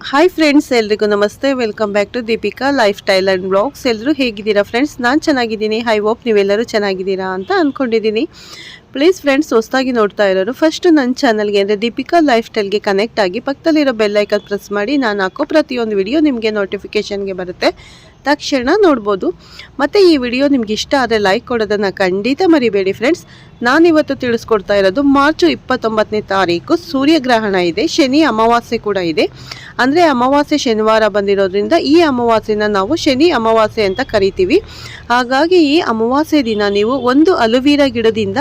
Hi friends ಎಲ್ರಿಗೂ ನಮಸ್ತೆ. Welcome back to Deepika life style and blogs ಎಲ್ಲರೂ ಹೇಗಿದ್ದೀರಾ ಫ್ರೆಂಡ್ಸ್ ನಾನು ಚೆನ್ನಾಗಿದ್ದೀನಿ. ಹೈ ಹೋಪ್ ನೀವೆಲ್ಲರೂ ಚೆನ್ನಾಗಿದ್ದೀರಾ ಅಂತ ಅಂದ್ಕೊಂಡಿದ್ದೀನಿ ಪ್ಲೀಸ್ ಫ್ರೆಂಡ್ಸ್ ಹೊಸದಾಗಿ ನೋಡ್ತಾ ಇರೋರು ಫಸ್ಟ್ ನನ್ನ ಚಾನಲ್ಗೆ ಅಂದರೆ ದೀಪಿಕಾ ಲೈಫ್ ಸ್ಟೈಲ್ಗೆ ಕನೆಕ್ಟ್ ಆಗಿ ಪಕ್ಕದಲ್ಲಿರೋ ಬೆಲ್ಲೈಕನ್ ಪ್ರೆಸ್ ಮಾಡಿ, ನಾನು ಹಾಕೋ ಪ್ರತಿಯೊಂದು ವಿಡಿಯೋ ನಿಮಗೆ ನೋಟಿಫಿಕೇಷನ್ಗೆ ಬರುತ್ತೆ. ತಕ್ಷಣ ನೋಡ್ಬೋದು. ಮತ್ತು ಈ ವಿಡಿಯೋ ನಿಮ್ಗೆ ಇಷ್ಟ ಆದರೆ ಲೈಕ್ ಕೊಡೋದನ್ನು ಖಂಡಿತ ಮರಿಬೇಡಿ ಫ್ರೆಂಡ್ಸ್ ನಾನಿವತ್ತು ತಿಳಿಸ್ಕೊಡ್ತಾ ಇರೋದು ಮಾರ್ಚ್ ಇಪ್ಪತ್ತೊಂಬತ್ತನೇ ತಾರೀಕು ಸೂರ್ಯಗ್ರಹಣ ಇದೆ, ಶನಿ ಅಮಾವಾಸ್ಯೆ ಕೂಡ ಇದೆ. ಅಂದರೆ ಅಮಾವಾಸ್ಯೆ ಶನಿವಾರ ಬಂದಿರೋದ್ರಿಂದ ಈ ಅಮಾವಾಸ್ಯೆನ ನಾವು ಶನಿ ಅಮಾವಾಸ್ಯೆ ಅಂತ ಕರಿತೀವಿ. ಹಾಗಾಗಿ ಈ ಅಮಾವಾಸ್ಯೆ ದಿನ ನೀವು ಒಂದು ಅಲುವೀರ ಗಿಡದಿಂದ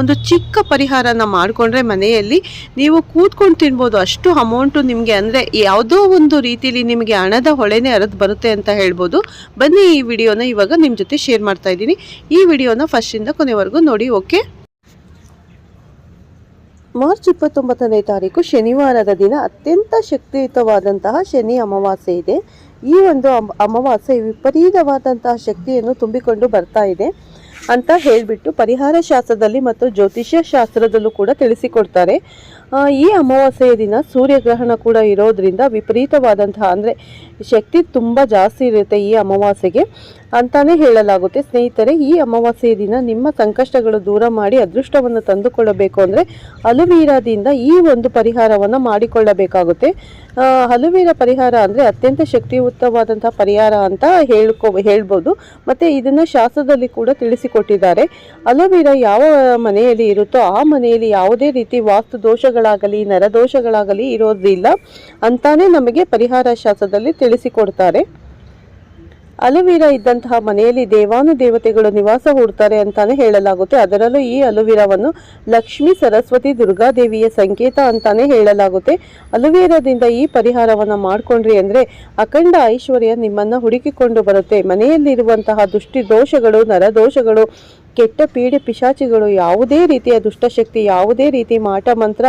ಒಂದು ಚಿಕ್ಕ ಪರಿಹಾರನ ಮಾಡಿಕೊಂಡ್ರೆ ಮನೆಯಲ್ಲಿ ನೀವು ಕೂತ್ಕೊಂಡು ತಿನ್ಬೋದು. ಅಷ್ಟು ಅಮೌಂಟು ನಿಮಗೆ ಅಂದರೆ ಯಾವುದೋ ಒಂದು ರೀತಿಯಲ್ಲಿ ನಿಮಗೆ ಹಣದ ಹೊಳೆನೇ ಅರದು ಬರುತ್ತೆ ಅಂತ ಹೇಳ್ಬೋದು. ಬನ್ನಿ ಈ ವಿಡಿಯೋನ ಇವಾಗ ನಿಮ್ಮ ಜೊತೆ ಶೇರ್ ಮಾಡ್ತಾ ಇದ್ದೀನಿ. ಈ ವಿಡಿಯೋನ ಫಸ್ಟಿಂದ ಕೊನೆವರೆಗೂ ನೋಡಿ, ಓಕೆ? ಮಾರ್ಚ್ ಇಪ್ಪತ್ತೊಂಬತ್ತನೇ ತಾರೀಕು ಶನಿವಾರದ ದಿನ ಅತ್ಯಂತ ಶಕ್ತಿಯುತವಾದಂತಹ ಶನಿ ಅಮಾವಾಸ್ಯೆ ಇದೆ. ಈ ಒಂದು ಅಮ, ಅಮಾವಾಸ್ಯೆ ವಿಪರೀತವಾದಂತಹ ಶಕ್ತಿಯನ್ನು ತುಂಬಿಕೊಂಡು ಬರ್ತಾ ಇದೆ ಅಂತ ಹೇಳಿಬಿಟ್ಟು ಪರಿಹಾರ ಶಾಸ್ತ್ರದಲ್ಲಿ ಮತ್ತು ಜ್ಯೋತಿಷ್ಯ ಶಾಸ್ತ್ರದಲ್ಲೂ ಕೂಡ ತಿಳಿಸಿಕೊಡ್ತಾರೆ. ಈ ಅಮಾವಾಸ್ಯೆಯ ದಿನ ಸೂರ್ಯಗ್ರಹಣ ಕೂಡ ಇರೋದ್ರಿಂದ ವಿಪರೀತವಾದಂತಹ, ಅಂದರೆ ಶಕ್ತಿ ತುಂಬ ಜಾಸ್ತಿ ಇರುತ್ತೆ ಈ ಅಮಾವಾಸ್ಯೆಗೆ. ಅಂತಾನೆ ಹೇಳಲಾಗುತ್ತೆ. ಸ್ನೇಹಿತರೆ ಈ ಅಮಾವಾಸ್ಯೆಯ ದಿನ ನಿಮ್ಮ ಸಂಕಷ್ಟಗಳು ದೂರ ಮಾಡಿ ಅದೃಷ್ಟವನ್ನು ತಂದುಕೊಳ್ಳಬೇಕು ಅಂದರೆ ಅಲುವೀರದಿಂದ ಈ ಒಂದು ಪರಿಹಾರವನ್ನು ಮಾಡಿಕೊಳ್ಳಬೇಕಾಗುತ್ತೆ. ಆ, ಅಲುವೀರ ಪರಿಹಾರ ಅಂದರೆ ಅತ್ಯಂತ ಶಕ್ತಿಯುತವಾದಂತಹ ಪರಿಹಾರ ಅಂತ ಹೇಳ್ಕೊ ಹೇಳ್ಬೋದು. ಮತ್ತು ಇದನ್ನು ಶಾಸ್ತ್ರದಲ್ಲಿ ಕೂಡ ತಿಳಿಸಿಕೊಟ್ಟಿದ್ದಾರೆ. ಅಲುವೀರ ಯಾವ ಮನೆಯಲ್ಲಿ ಇರುತ್ತೋ ಆ ಮನೆಯಲ್ಲಿ ಯಾವುದೇ ರೀತಿ ವಾಸ್ತು ದೋಷಗಳಾಗಲಿ ನರದೋಷಗಳಾಗಲಿ ಇರೋದಿಲ್ಲ ಅಂತಾನೆ ನಮಗೆ ಪರಿಹಾರ ಶಾಸ್ತ್ರದಲ್ಲಿ ತಿಳಿಸಿಕೊಡ್ತಾರೆ. ಅಲುವೀರ ಇದ್ದಂತಹ ಮನೆಯಲ್ಲಿ ದೇವಾನು ದೇವತೆಗಳು ನಿವಾಸ ಹೂಡ್ತಾರೆ ಅಂತಾನೆ ಹೇಳಲಾಗುತ್ತೆ. ಅದರಲ್ಲೂ ಈ ಅಲುವೀರವನ್ನು ಲಕ್ಷ್ಮಿ ಸರಸ್ವತಿ ದುರ್ಗಾದೇವಿಯ ಸಂಕೇತ ಅಂತಾನೆ ಹೇಳಲಾಗುತ್ತೆ. ಅಲುವೀರದಿಂದ ಈ ಪರಿಹಾರವನ್ನ ಮಾಡ್ಕೊಂಡ್ರಿ ಅಂದ್ರೆ ಅಖಂಡ ಐಶ್ವರ್ಯ ನಿಮ್ಮನ್ನ ಹುಡುಕಿಕೊಂಡು ಬರುತ್ತೆ. ಮನೆಯಲ್ಲಿರುವಂತಹ ದುಷ್ಟಿ ದೋಷಗಳು ನರದೋಷಗಳು ಕೆಟ್ಟ ಪೀಡೆ ಪಿಶಾಚಿಗಳು, ಯಾವುದೇ ರೀತಿಯ ದುಷ್ಟಶಕ್ತಿ, ಯಾವುದೇ ರೀತಿ ಮಾಟ ಮಂತ್ರ,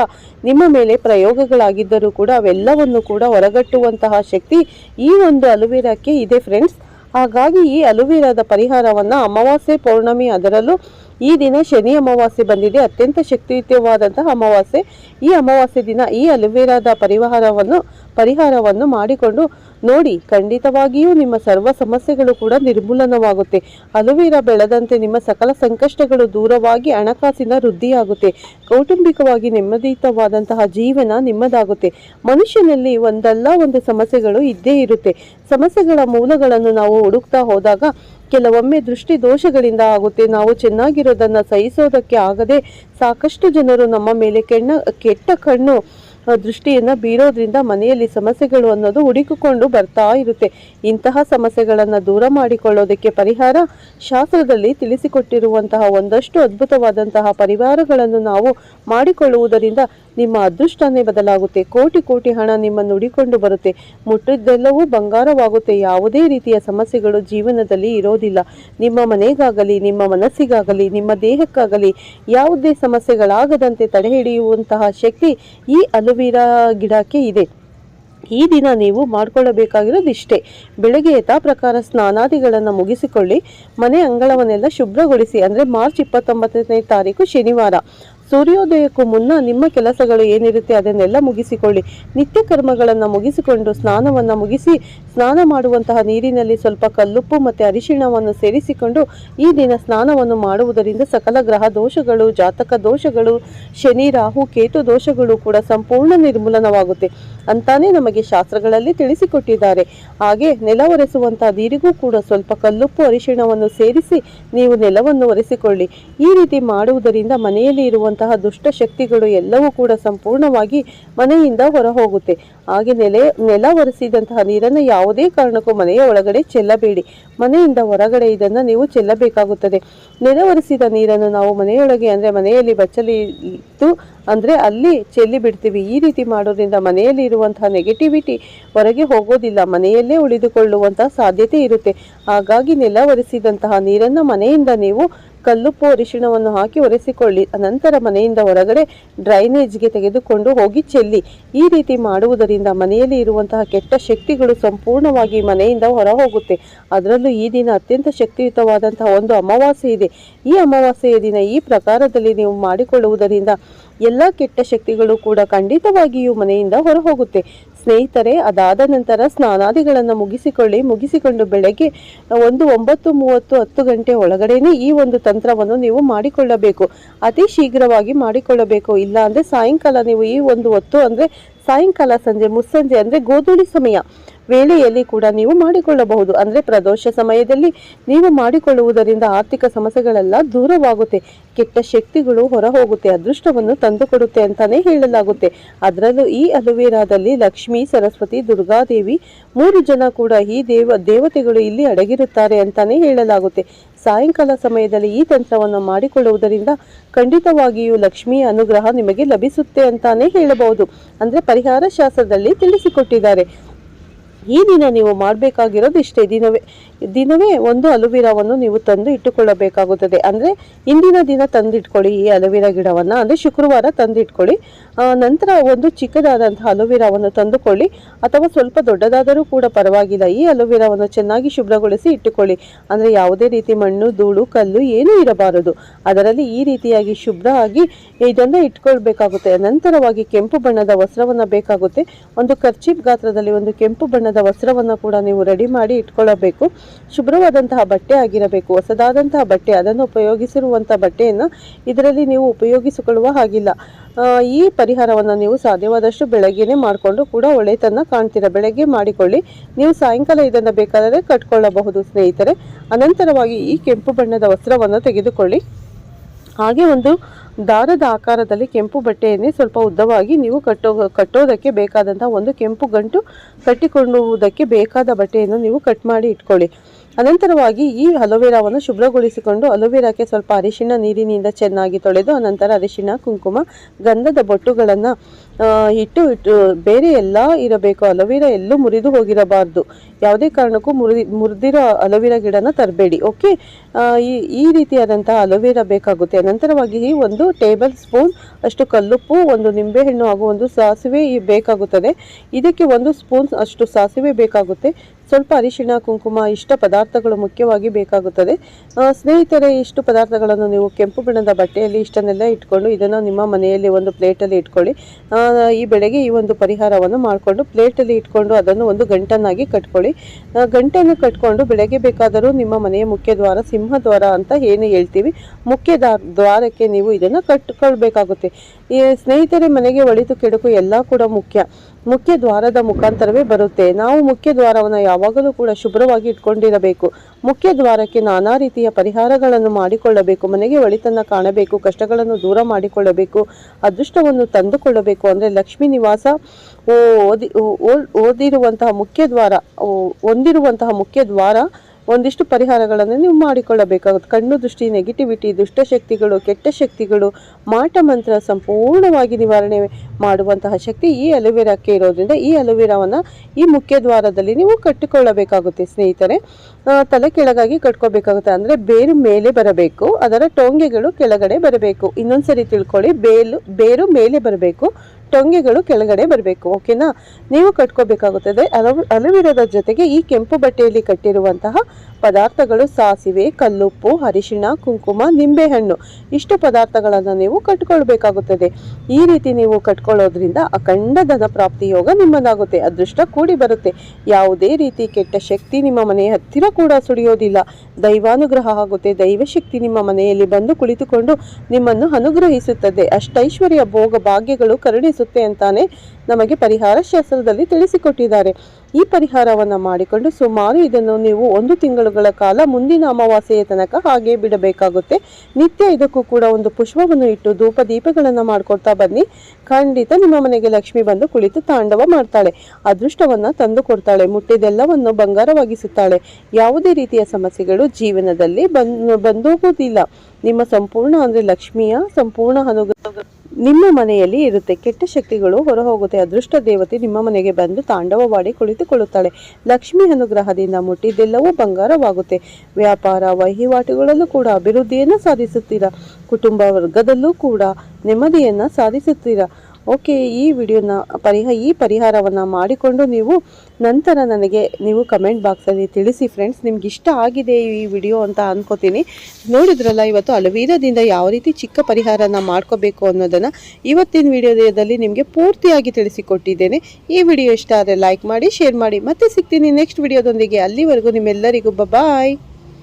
ನಿಮ್ಮ ಮೇಲೆ ಪ್ರಯೋಗಗಳಾಗಿದ್ದರೂ ಕೂಡ ಅವೆಲ್ಲವನ್ನು ಕೂಡ ಹೊರಗಟ್ಟುವಂತಹ ಶಕ್ತಿ ಈ ಒಂದು ಅಲುವೀರಕ್ಕೆ ಇದೆ ಫ್ರೆಂಡ್ಸ್ ಹಾಗಾಗಿ ಈ ಅಲುವೀರದ ಪರಿಹಾರವನ್ನ ಅಮಾವಾಸ್ಯೆ ಪೌರ್ಣಮಿ ಅದರಲ್ಲೂ ಈ ದಿನ ಶನಿ ಅಮಾವಾಸ್ಯೆ ಬಂದಿದೆ. ಅತ್ಯಂತ ಶಕ್ತಿಯುತವಾದಂತಹ ಅಮಾವಾಸ್ಯೆ. ಈ ಅಮಾವಾಸ್ಯೆ ದಿನ ಈ ಅಲುವೀರದ ಪರಿಹಾರವನ್ನು ಪರಿಹಾರವನ್ನು ಮಾಡಿಕೊಂಡು ನೋಡಿ, ಖಂಡಿತವಾಗಿಯೂ ನಿಮ್ಮ ಸರ್ವ ಸಮಸ್ಯೆಗಳು ಕೂಡ ನಿರ್ಮೂಲನವಾಗುತ್ತೆ. ಅಲುವೀರ ಬೆಳೆದಂತೆ ನಿಮ್ಮ ಸಕಲ ಸಂಕಷ್ಟಗಳು ದೂರವಾಗಿ ಹಣಕಾಸಿನ ವೃದ್ಧಿಯಾಗುತ್ತೆ. ಕೌಟುಂಬಿಕವಾಗಿ ನೆಮ್ಮದಿಯುತವಾದಂತಹ ಜೀವನ ನಿಮ್ಮದಾಗುತ್ತೆ. ಮನುಷ್ಯನಲ್ಲಿ ಒಂದಲ್ಲ ಒಂದು ಸಮಸ್ಯೆಗಳು ಇದ್ದೇ ಇರುತ್ತೆ. ಸಮಸ್ಯೆಗಳ ಮೂಲಗಳನ್ನು ನಾವು ಹುಡುಕ್ತಾ ಹೋದಾಗ ಕೆಲವೊಮ್ಮೆ ದೃಷ್ಟಿ ದೋಷಗಳಿಂದ ಆಗುತ್ತೆ. ನಾವು ಚೆನ್ನಾಗಿರೋದನ್ನು ಸಹಿಸೋದಕ್ಕೆ ಆಗದೆ ಸಾಕಷ್ಟು ಜನರು ನಮ್ಮ ಮೇಲೆ ಕೆಣ್ಣ, ಕೆಟ್ಟ ಕಣ್ಣು ದೃಷ್ಟಿಯನ್ನ ಬೀರೋದ್ರಿಂದ ಮನೆಯಲ್ಲಿ ಸಮಸ್ಯೆಗಳು ಅನ್ನೋದು ಹುಡುಕಿಕೊಂಡು ಬರ್ತಾ ಇರುತ್ತೆ. ಇಂತಹ ಸಮಸ್ಯೆಗಳನ್ನು ದೂರ ಮಾಡಿಕೊಳ್ಳೋದಕ್ಕೆ ಪರಿಹಾರ ಶಾಸ್ತ್ರದಲ್ಲಿ ತಿಳಿಸಿಕೊಟ್ಟಿರುವಂತಹ ಒಂದಷ್ಟು ಅದ್ಭುತವಾದಂತಹ ಪರಿವಾರಗಳನ್ನು ನಾವು ಮಾಡಿಕೊಳ್ಳುವುದರಿಂದ ನಿಮ್ಮ ಅದೃಷ್ಟನೇ ಬದಲಾಗುತ್ತೆ. ಕೋಟಿ ಕೋಟಿ ಹಣ ನಿಮ್ಮನ್ನು ನುಡಿಕೊಂಡು ಬರುತ್ತೆ. ಮುಟ್ಟಿದ್ದೆಲ್ಲವೂ ಬಂಗಾರವಾಗುತ್ತೆ. ಯಾವುದೇ ರೀತಿಯ ಸಮಸ್ಯೆಗಳು ಜೀವನದಲ್ಲಿ ಇರೋದಿಲ್ಲ. ನಿಮ್ಮ ಮನೆಗಾಗಲಿ, ನಿಮ್ಮ ಮನಸ್ಸಿಗಾಗಲಿ, ನಿಮ್ಮ ದೇಹಕ್ಕಾಗಲಿ ಯಾವುದೇ ಸಮಸ್ಯೆಗಳಾಗದಂತೆ ತಡೆಹಿಡಿಯುವಂತಹ ಶಕ್ತಿ ಈ ಅಲುವೀರ ಗಿಡಕ್ಕೆ ಇದೆ. ಈ ದಿನ ನೀವು ಮಾಡಿಕೊಳ್ಳಬೇಕಾಗಿರೋದು ಇಷ್ಟೇ. ಬೆಳಗ್ಗೆ ಯಥಾ ಪ್ರಕಾರ ಸ್ನಾನಾದಿಗಳನ್ನು ಮುಗಿಸಿಕೊಳ್ಳಿ. ಮನೆ ಅಂಗಳವನ್ನೆಲ್ಲ ಶುಭ್ರಗೊಳಿಸಿ, ಅಂದರೆ ಮಾರ್ಚ್ ಇಪ್ಪತ್ತೊಂಬತ್ತನೇ ತಾರೀಕು ಶನಿವಾರ. ಸೂರ್ಯೋದಯಕ್ಕೂ ಮುನ್ನ ನಿಮ್ಮ ಕೆಲಸಗಳು ಏನಿರುತ್ತೆ ಅದನ್ನೆಲ್ಲ ಮುಗಿಸಿಕೊಳ್ಳಿ. ನಿತ್ಯ ಕರ್ಮಗಳನ್ನು ಮುಗಿಸಿಕೊಂಡು ಸ್ನಾನವನ್ನು ಮುಗಿಸಿ ಸ್ನಾನ ಮಾಡುವಂತಹ ನೀರಿನಲ್ಲಿ ಸ್ವಲ್ಪ ಕಲ್ಲುಪ್ಪು ಮತ್ತು ಅರಿಶಿಣವನ್ನು ಸೇರಿಸಿಕೊಂಡು ಈ ದಿನ ಸ್ನಾನವನ್ನು ಮಾಡುವುದರಿಂದ ಸಕಲ ಗ್ರಹ ದೋಷಗಳು, ಜಾತಕ ದೋಷಗಳು, ಶನಿ, ರಾಹು, ಕೇತು ದೋಷಗಳು ಕೂಡ ಸಂಪೂರ್ಣ ನಿರ್ಮೂಲನವಾಗುತ್ತೆ ಅಂತಾನೆ ನಮಗೆ ಶಾಸ್ತ್ರಗಳಲ್ಲಿ ತಿಳಿಸಿಕೊಟ್ಟಿದ್ದಾರೆ. ಹಾಗೆ ನೆಲ ಒರೆಸುವಂತಹ ನೀರಿಗೂ ಕೂಡ ಸ್ವಲ್ಪ ಕಲ್ಲುಪ್ಪು, ಅರಿಶಿಣವನ್ನು ಸೇರಿಸಿ ನೀವು ನೆಲವನ್ನು ಒರೆಸಿಕೊಳ್ಳಿ. ಈ ರೀತಿ ಮಾಡುವುದರಿಂದ ಮನೆಯಲ್ಲಿ ಇರುವಂತಹ ದುಷ್ಟ ಶಕ್ತಿಗಳು ಎಲ್ಲವೂ ಕೂಡ ಸಂಪೂರ್ಣವಾಗಿ ಮನೆಯಿಂದ ಹೊರ ಹೋಗುತ್ತೆ ಹಾಗೆ ನೆಲೆ, ನೆಲ ಒರೆಸಿದಂತಹ ನೀರನ್ನು ಯಾವುದೇ ಕಾರಣಕ್ಕೂ ಮನೆಯ ಒಳಗಡೆ ಚೆಲ್ಲಬೇಡಿ. ಮನೆಯಿಂದ ಹೊರಗಡೆ ಇದನ್ನು ನೀವು ಚೆಲ್ಲಬೇಕಾಗುತ್ತದೆ. ನೆಲ ಒರೆಸಿದ ನೀರನ್ನು ನಾವು ಮನೆಯೊಳಗೆ ಅಂದರೆ ಮನೆಯಲ್ಲಿ ಬಚ್ಚಲಿ ಇಟ್ಟು ಅಂದರೆ ಅಲ್ಲಿ ಚೆಲ್ಲಿ ಬಿಡ್ತೀವಿ ಈ ರೀತಿ ಮಾಡೋದ್ರಿಂದ ಮನೆಯಲ್ಲಿ ಇರುವಂತಹ ನೆಗೆಟಿವಿಟಿ ಹೊರಗೆ ಹೋಗೋದಿಲ್ಲ. ಮನೆಯಲ್ಲೇ ಉಳಿದುಕೊಳ್ಳುವಂತಹ ಸಾಧ್ಯತೆ ಇರುತ್ತೆ. ಹಾಗಾಗಿ ನೆಲ ಒರೆಸಿದಂತಹ ನೀರನ್ನು ಮನೆಯಿಂದ ನೀವು ಕಲ್ಲುಪ್ಪು ಅರಿಶಿಣವನ್ನು ಹಾಕಿ ಒರೆಸಿಕೊಳ್ಳಿ. ಅನಂತರ ಮನೆಯಿಂದ ಹೊರಗಡೆ ಡ್ರೈನೇಜ್ಗೆ ತೆಗೆದುಕೊಂಡು ಹೋಗಿ ಚೆಲ್ಲಿ. ಈ ರೀತಿ ಮಾಡುವುದರಿಂದ ಮನೆಯಲ್ಲಿ ಇರುವಂತಹ ಕೆಟ್ಟ ಶಕ್ತಿಗಳು ಸಂಪೂರ್ಣವಾಗಿ ಮನೆಯಿಂದ ಹೊರ ಹೋಗುತ್ತೆ ಅದರಲ್ಲೂ ಈ ದಿನ ಅತ್ಯಂತ ಶಕ್ತಿಯುತವಾದಂತಹ ಒಂದು ಅಮಾವಾಸ್ಯೆ ಇದೆ. ಈ ಅಮಾವಾಸ್ಯೆಯ ದಿನ ಈ ಪ್ರಕಾರದಲ್ಲಿ ನೀವು ಮಾಡಿಕೊಳ್ಳುವುದರಿಂದ ಎಲ್ಲ ಕೆಟ್ಟ ಶಕ್ತಿಗಳು ಕೂಡ ಖಂಡಿತವಾಗಿಯೂ ಮನೆಯಿಂದ ಹೊರ ಹೋಗುತ್ತೆ ಸ್ನೇಹಿತರೆ, ಅದಾದ ನಂತರ ಸ್ನಾನಾದಿಗಳನ್ನು ಮುಗಿಸಿಕೊಳ್ಳಿ. ಮುಗಿಸಿಕೊಂಡು ಬೆಳಗ್ಗೆ ಒಂದು ಒಂಬತ್ತು ಮೂವತ್ತು ಹತ್ತು ಗಂಟೆ ಒಳಗಡೆನೆ ಈ ಒಂದು ತಂತ್ರವನ್ನು ನೀವು ಮಾಡಿಕೊಳ್ಳಬೇಕು. ಅತಿ ಶೀಘ್ರವಾಗಿ ಮಾಡಿಕೊಳ್ಳಬೇಕು. ಇಲ್ಲ ಅಂದ್ರೆ ಸಾಯಂಕಾಲ ನೀವು ಈ ಒಂದು ಹೊತ್ತು ಅಂದ್ರೆ ಸಾಯಂಕಾಲ ಸಂಜೆ, ಮುಸ್ಸಂಜೆ ಅಂದ್ರೆ ಗೋಧೂಳಿ ಸಮಯ. ವೇಳೆಯಲ್ಲಿ ಕೂಡ ನೀವು ಮಾಡಿಕೊಳ್ಳಬಹುದು. ಅಂದರೆ ಪ್ರದೋಷ ಸಮಯದಲ್ಲಿ ನೀವು ಮಾಡಿಕೊಳ್ಳುವುದರಿಂದ ಆರ್ಥಿಕ ಸಮಸ್ಯೆಗಳೆಲ್ಲ ದೂರವಾಗುತ್ತೆ. ಕೆಟ್ಟ ಶಕ್ತಿಗಳು ಹೊರ ಹೋಗುತ್ತೆ ಅದೃಷ್ಟವನ್ನು ತಂದುಕೊಡುತ್ತೆ ಅಂತಾನೆ ಹೇಳಲಾಗುತ್ತೆ. ಅದರಲ್ಲೂ ಈ ಅಲುವೇರಾದಲ್ಲಿ ಲಕ್ಷ್ಮಿ, ಸರಸ್ವತಿ, ದುರ್ಗಾದೇವಿ ಮೂರು ಜನ ಕೂಡ ಈ ದೇವ, ದೇವತೆಗಳು ಇಲ್ಲಿ ಅಡಗಿರುತ್ತಾರೆ ಅಂತಾನೆ ಹೇಳಲಾಗುತ್ತೆ. ಸಾಯಂಕಾಲ ಸಮಯದಲ್ಲಿ ಈ ತಂತ್ರವನ್ನು ಮಾಡಿಕೊಳ್ಳುವುದರಿಂದ ಖಂಡಿತವಾಗಿಯೂ ಲಕ್ಷ್ಮಿಯ ಅನುಗ್ರಹ ನಿಮಗೆ ಲಭಿಸುತ್ತೆ ಅಂತಾನೆ ಹೇಳಬಹುದು. ಅಂದ್ರೆ ಪರಿಹಾರ ಶಾಸ್ತ್ರದಲ್ಲಿ ತಿಳಿಸಿಕೊಟ್ಟಿದ್ದಾರೆ. ಈ ದಿನ ನೀವು ಮಾಡಬೇಕಾಗಿರೋದು ಇಷ್ಟೇ. ದಿನವೇ ದಿನವೇ ಒಂದು ಅಲುವಿರಾವನ್ನು ನೀವು ತಂದು ಇಟ್ಟುಕೊಳ್ಳಬೇಕಾಗುತ್ತದೆ. ಅಂದರೆ ಇಂದಿನ ದಿನ ತಂದಿಟ್ಕೊಳ್ಳಿ ಈ ಅಲುವಿರಾ ಗಿಡವನ್ನು. ಅಂದರೆ ಶುಕ್ರವಾರ ತಂದಿಟ್ಕೊಳ್ಳಿ. ನಂತರ ಒಂದು ಚಿಕ್ಕದಾದಂತಹ ಅಲುವಿರಾವನ್ನು ತಂದುಕೊಳ್ಳಿ. ಅಥವಾ ಸ್ವಲ್ಪ ದೊಡ್ಡದಾದರೂ ಕೂಡ ಪರವಾಗಿಲ್ಲ. ಈ ಅಲುವಿರಾವನ್ನು ಚೆನ್ನಾಗಿ ಶುಭ್ರಗೊಳಿಸಿ ಇಟ್ಟುಕೊಳ್ಳಿ. ಅಂದರೆ ಯಾವುದೇ ರೀತಿ ಮಣ್ಣು, ಧೂಳು, ಕಲ್ಲು ಏನೂ ಇರಬಾರದು. ಅದರಲ್ಲಿ ಈ ರೀತಿಯಾಗಿ ಶುಭ್ರ ಆಗಿ ಇದನ್ನು ಇಟ್ಕೊಳ್ಬೇಕಾಗುತ್ತೆ. ನಂತರವಾಗಿ ಕೆಂಪು ಬಣ್ಣದ ವಸ್ತ್ರವನ್ನು ಬೇಕಾಗುತ್ತೆ. ಒಂದು ಕರ್ಚೀಪ್ ಗಾತ್ರದಲ್ಲಿ ಒಂದು ಕೆಂಪು ಬಣ್ಣದ ವಸ್ತ್ರವನ್ನು ಕೂಡ ನೀವು ರೆಡಿ ಮಾಡಿ ಇಟ್ಕೊಳ್ಳಬೇಕು. ಶುಭ್ರವಾದಂತಹ ಬಟ್ಟೆ ಆಗಿರಬೇಕು. ಹೊಸದಾದಂತಹ ಬಟ್ಟೆ, ಅದನ್ನು ಉಪಯೋಗಿಸಿರುವಂಥ ಬಟ್ಟೆಯನ್ನು ಇದರಲ್ಲಿ ನೀವು ಉಪಯೋಗಿಸಿಕೊಳ್ಳುವ ಹಾಗಿಲ್ಲ. ಈ ಪರಿಹಾರವನ್ನು ನೀವು ಸಾಧ್ಯವಾದಷ್ಟು ಬೆಳಗ್ಗೆನೆ ಮಾಡಿಕೊಂಡು ಕೂಡ ಒಳ್ಳೆಯತನ ಕಾಣ್ತೀರಾ. ಬೆಳಗ್ಗೆ ಮಾಡಿಕೊಳ್ಳಿ. ನೀವು ಸಾಯಂಕಾಲ ಇದನ್ನು ಬೇಕಾದರೆ ಕಟ್ಕೊಳ್ಳಬಹುದು ಸ್ನೇಹಿತರೆ. ಅನಂತರವಾಗಿ ಈ ಕೆಂಪು ಬಣ್ಣದ ವಸ್ತ್ರವನ್ನು ತೆಗೆದುಕೊಳ್ಳಿ. ಹಾಗೆ ಒಂದು ದಾರದ ಆಕಾರದಲ್ಲಿ ಕೆಂಪು ಬಟ್ಟೆಯನ್ನೇ ಸ್ವಲ್ಪ ಉದ್ದವಾಗಿ ನೀವು ಕಟ್ಟೋ ಕಟ್ಟೋದಕ್ಕೆ ಬೇಕಾದಂತಹ ಒಂದು ಕೆಂಪು ಗಂಟು ಕಟ್ಟಿಕೊಳ್ಳುವುದಕ್ಕೆ ಬೇಕಾದ ಬಟ್ಟೆಯನ್ನು ನೀವು ಕಟ್ ಮಾಡಿ ಇಟ್ಕೊಳ್ಳಿ. ಅನಂತರವಾಗಿ ಈ ಅಲೋವೆರಾವನ್ನು ಶುಭ್ರಗೊಳಿಸಿಕೊಂಡು ಅಲೋವೆರಾಕ್ಕೆ ಸ್ವಲ್ಪ ಅರಿಶಿಣ ನೀರಿನಿಂದ ಚೆನ್ನಾಗಿ ತೊಳೆದು, ಅನಂತರ ಅರಿಶಿಣ, ಕುಂಕುಮ, ಗಂಧದ ಬೊಟ್ಟುಗಳನ್ನು ಇಟ್ಟು ಇಟ್ಟು, ಬೇರೆ ಎಲ್ಲ ಇರಬೇಕು. ಅಲೋವೆರಾ ಎಲ್ಲೂ ಮುರಿದು ಹೋಗಿರಬಾರ್ದು. ಯಾವುದೇ ಕಾರಣಕ್ಕೂ ಮುರಿದಿ, ಮುರಿದಿರೋ ಅಲೋವೆರಾ ಗಿಡನ ತರಬೇಡಿ. ಓಕೆ? ಈ ಈ ರೀತಿಯಾದಂತಹ ಅಲೋವೆರಾ ಬೇಕಾಗುತ್ತೆ. ಅನಂತರವಾಗಿ ಒಂದು ಟೇಬಲ್ ಸ್ಪೂನ್, ಅಷ್ಟು ಕಲ್ಲುಪ್ಪು, ಒಂದು ನಿಂಬೆಹಣ್ಣು ಹಾಗೂ ಒಂದು ಸಾಸಿವೆ ಬೇಕಾಗುತ್ತದೆ. ಇದಕ್ಕೆ ಒಂದು ಸ್ಪೂನ್ ಅಷ್ಟು ಸಾಸಿವೆ ಬೇಕಾಗುತ್ತೆ. ಸ್ವಲ್ಪ ಅರಿಶಿಣ, ಕುಂಕುಮ, ಇಷ್ಟ ಪದಾರ್ಥಗಳು ಮುಖ್ಯವಾಗಿ ಬೇಕಾಗುತ್ತದೆ. ಸ್ನೇಹಿತರೆ, ಇಷ್ಟು ಪದಾರ್ಥಗಳನ್ನು ನೀವು ಕೆಂಪು ಬಣ್ಣದ ಬಟ್ಟೆಯಲ್ಲಿ ಇಷ್ಟನ್ನೆಲ್ಲ ಇಟ್ಕೊಂಡು ಇದನ್ನು ನಿಮ್ಮ ಮನೆಯಲ್ಲಿ ಒಂದು ಪ್ಲೇಟಲ್ಲಿ ಇಟ್ಕೊಳ್ಳಿ. ಈ ಬೆಳಗ್ಗೆ ಈ ಒಂದು ಪರಿಹಾರವನ್ನು ಮಾಡಿಕೊಂಡು ಪ್ಲೇಟಲ್ಲಿ ಇಟ್ಕೊಂಡು ಅದನ್ನು ಒಂದು ಗಂಟನ್ನಾಗಿ ಕಟ್ಕೊಳ್ಳಿ. ಗಂಟನ್ನು ಕಟ್ಕೊಂಡು ಬೆಳಗ್ಗೆ ಬೇಕಾದರೂ ನಿಮ್ಮ ಮನೆಯ ಮುಖ್ಯ ದ್ವಾರ ಸಿಂಹದ್ವಾರ ಅಂತ ಏನು ಹೇಳ್ತೀವಿ, ಮುಖ್ಯ ದ್ವಾ- ದ್ವಾರಕ್ಕೆ ನೀವು ಇದನ್ನು ಕಟ್ಕೊಳ್ಬೇಕಾಗುತ್ತೆ. ಈ, ಸ್ನೇಹಿತರೆ, ಮನೆಗೆ ಒಳಿತು ಕೆಡುಕು ಎಲ್ಲ ಕೂಡ ಮುಖ್ಯ. ಮುಖ್ಯ ದ್ವಾರದ ಮುಖಾಂತರವೇ ಬರುತ್ತೆ. ನಾವು ಮುಖ್ಯ ದ್ವಾರವನ್ನು ಯಾವಾಗಲೂ ಕೂಡ ಶುಭ್ರವಾಗಿ ಇಟ್ಕೊಂಡಿರಬೇಕು. ಮುಖ್ಯ ದ್ವಾರಕ್ಕೆ ನಾನಾ ರೀತಿಯ ಪರಿಹಾರಗಳನ್ನು ಮಾಡಿಕೊಳ್ಳಬೇಕು. ಮನೆಗೆ ಒಳಿತನ್ನು ಕಾಣಬೇಕು, ಕಷ್ಟಗಳನ್ನು ದೂರ ಮಾಡಿಕೊಳ್ಳಬೇಕು, ಅದೃಷ್ಟವನ್ನು ತಂದುಕೊಳ್ಳಬೇಕು ಅಂದರೆ ಲಕ್ಷ್ಮೀ ನಿವಾಸ ಓದಿ ಓದಿರುವಂತಹ ಮುಖ್ಯ ದ್ವಾರ ಹೊಂದಿರುವಂತಹ ಮುಖ್ಯ ದ್ವಾರ ಒಂದಿಷ್ಟು ಪರಿಹಾರಗಳನ್ನು ನೀವು ಮಾಡಿಕೊಳ್ಳಬೇಕಾಗುತ್ತೆ. ಕಣ್ಣು ದೃಷ್ಟಿ ನೆಗೆಟಿವಿಟಿ ದುಷ್ಟಶಕ್ತಿಗಳು ಕೆಟ್ಟ ಶಕ್ತಿಗಳು ಮಾಟ ಮಂತ್ರ ಸಂಪೂರ್ಣವಾಗಿ ನಿವಾರಣೆ ಮಾಡುವಂತಹ ಶಕ್ತಿ ಈ ಅಲೋವೆರಾಕ್ಕೆ ಇರೋದ್ರಿಂದ ಈ ಅಲೋವೆರಾವನ್ನು ಈ ಮುಖ್ಯ ದ್ವಾರದಲ್ಲಿ ನೀವು ಕಟ್ಟಿಕೊಳ್ಳಬೇಕಾಗುತ್ತೆ ಸ್ನೇಹಿತರೆ. ತಲೆ ಕೆಳಗಾಗಿ ಕಟ್ಕೋಬೇಕಾಗುತ್ತೆ ಅಂದರೆ ಬೇರು ಮೇಲೆ ಬರಬೇಕು, ಅದರ ಟೊಂಗೆಗಳು ಕೆಳಗಡೆ ಬರಬೇಕು. ಇನ್ನೊಂದ್ಸರಿ ತಿಳ್ಕೊಳ್ಳಿ, ಬೇಲು, ಬೇರು ಮೇಲೆ ಬರಬೇಕು. ಟೊಂಗೆಗಳು ಕೆಳಗಡೆ ಬರಬೇಕು ಓಕೆನಾ ನೀವು ಕಟ್ಕೋಬೇಕಾಗುತ್ತದೆ ಅಲವ್, ಅಲವಿರದ ಜೊತೆಗೆ ಈ ಕೆಂಪು ಬಟ್ಟೆಯಲ್ಲಿ ಕಟ್ಟಿರುವಂತಹ ಪದಾರ್ಥಗಳು ಸಾಸಿವೆ, ಕಲ್ಲುಪ್ಪು, ಅರಿಶಿಣ, ಕುಂಕುಮ, ನಿಂಬೆಹಣ್ಣು, ಇಷ್ಟು ಪದಾರ್ಥಗಳನ್ನು ನೀವು ಕಟ್ಕೊಳ್ಬೇಕಾಗುತ್ತದೆ. ಈ ರೀತಿ ನೀವು ಕಟ್ಕೊಳ್ಳೋದ್ರಿಂದ ಅಖಂಡ ಧನ ಪ್ರಾಪ್ತಿ ಯೋಗ ನಿಮ್ಮದಾಗುತ್ತೆ, ಅದೃಷ್ಟ ಕೂಡಿ ಬರುತ್ತೆ. ಯಾವುದೇ ರೀತಿ ಕೆಟ್ಟ ಶಕ್ತಿ ನಿಮ್ಮ ಮನೆಯ ಹತ್ತಿರ ಕೂಡ ಸುಳಿಯೋದಿಲ್ಲ. ದೈವಾನುಗ್ರಹ ಆಗುತ್ತೆ ದೈವಶಕ್ತಿ ನಿಮ್ಮ ಮನೆಯಲ್ಲಿ ಬಂದು ಕುಳಿತುಕೊಂಡು ನಿಮ್ಮನ್ನು ಅನುಗ್ರಹಿಸುತ್ತದೆ. ಅಷ್ಟೈಶ್ವರ್ಯ ಭೋಗ ಭಾಗ್ಯಗಳು ಕರುಣಿಸುತ್ತೆ ಅಂತಾನೆ ನಮಗೆ ಪರಿಹಾರ ಶಾಸ್ತ್ರದಲ್ಲಿ ತಿಳಿಸಿಕೊಟ್ಟಿದ್ದಾರೆ. ಈ ಪರಿಹಾರವನ್ನು ಮಾಡಿಕೊಂಡು ಸುಮಾರು ಇದನ್ನು ನೀವು ಒಂದು ತಿಂಗಳುಗಳ ಕಾಲ ಮುಂದಿನ ಅಮಾವಾಸ್ಯೆಯ ತನಕ ಹಾಗೆ ಬಿಡಬೇಕಾಗುತ್ತೆ. ನಿತ್ಯ ಇದಕ್ಕೂ ಕೂಡ ಒಂದು ಪುಷ್ಪವನ್ನು ಇಟ್ಟು ಧೂಪ ದೀಪಗಳನ್ನು ಮಾಡ್ಕೊಳ್ತಾ ಬನ್ನಿ. ಖಂಡಿತ ನಿಮ್ಮ ಮನೆಗೆ ಲಕ್ಷ್ಮಿ ಬಂದು ಕುಳಿತು ತಾಂಡವ ಮಾಡ್ತಾಳೆ. ಅದೃಷ್ಟವನ್ನ ತಂದು ಕೊಡ್ತಾಳೆ. ಮುಟ್ಟಿದೆಲ್ಲವನ್ನು ಬಂಗಾರವಾಗಿಸುತ್ತಾಳೆ. ಯಾವುದೇ ರೀತಿಯ ಸಮಸ್ಯೆಗಳು ಜೀವನದಲ್ಲಿ ಬಂದು ಬಂದೋಗುವುದಿಲ್ಲ. ನಿಮ್ಮ ಸಂಪೂರ್ಣ ಅಂದ್ರೆ ಲಕ್ಷ್ಮಿಯ ಸಂಪೂರ್ಣ ಅನುಗ್ರಹ ನಿಮ್ಮ ಮನೆಯಲ್ಲಿ ಇರುತ್ತೆ. ಕೆಟ್ಟ ಶಕ್ತಿಗಳು ಹೊರ ಹೋಗುತ್ತೆ ಅದೃಷ್ಟ ದೇವತೆ ನಿಮ್ಮ ಮನೆಗೆ ಬಂದು ತಾಂಡವವಾಡಿ ಕುಳಿತುಕೊಳ್ಳುತ್ತಾಳೆ. ಲಕ್ಷ್ಮಿ ಅನುಗ್ರಹದಿಂದ ಮುಟ್ಟಿದ್ದೆಲ್ಲವೂ ಬಂಗಾರವಾಗುತ್ತೆ. ವ್ಯಾಪಾರ, ವಹಿವಾಟುಗಳಲ್ಲೂ ಕೂಡ ಅಭಿವೃದ್ಧಿಯನ್ನು ಸಾಧಿಸುತ್ತೀರಾ. ಕುಟುಂಬ ವರ್ಗದಲ್ಲೂ ಕೂಡ ನೆಮ್ಮದಿಯನ್ನು ಸಾಧಿಸುತ್ತೀರಾ. ಓಕೆ ಈ ವಿಡಿಯೋನ ಪರಿಹ ಈ ಪರಿಹಾರವನ್ನು ಮಾಡಿಕೊಂಡು ನೀವು ನಂತರ ನನಗೆ ನೀವು ಕಮೆಂಟ್ ಬಾಕ್ಸಲ್ಲಿ ತಿಳಿಸಿ ಫ್ರೆಂಡ್ಸ್ ನಿಮ್ಗೆ ಇಷ್ಟ ಆಗಿದೆ ಈ ವಿಡಿಯೋ ಅಂತ ಅಂದ್ಕೋತೀನಿ ನೋಡಿದ್ರಲ್ಲ, ಇವತ್ತು ಅಲವೀರದಿಂದ ಯಾವ ರೀತಿ ಚಿಕ್ಕ ಪರಿಹಾರನ ಮಾಡ್ಕೋಬೇಕು ಅನ್ನೋದನ್ನು ಇವತ್ತಿನ ವಿಡಿಯೋದಲ್ಲಿ ನಿಮಗೆ ಪೂರ್ತಿಯಾಗಿ ತಿಳಿಸಿಕೊಟ್ಟಿದ್ದೇನೆ. ಈ ವಿಡಿಯೋ ಇಷ್ಟ ಆದರೆ ಲೈಕ್ ಮಾಡಿ ಶೇರ್ ಮಾಡಿ. ಮತ್ತೆ ಸಿಗ್ತೀನಿ ನೆಕ್ಸ್ಟ್ ವಿಡಿಯೋದೊಂದಿಗೆ. ಅಲ್ಲಿವರೆಗೂ ನಿಮ್ಮೆಲ್ಲರಿಗೂ ಬಾಯ್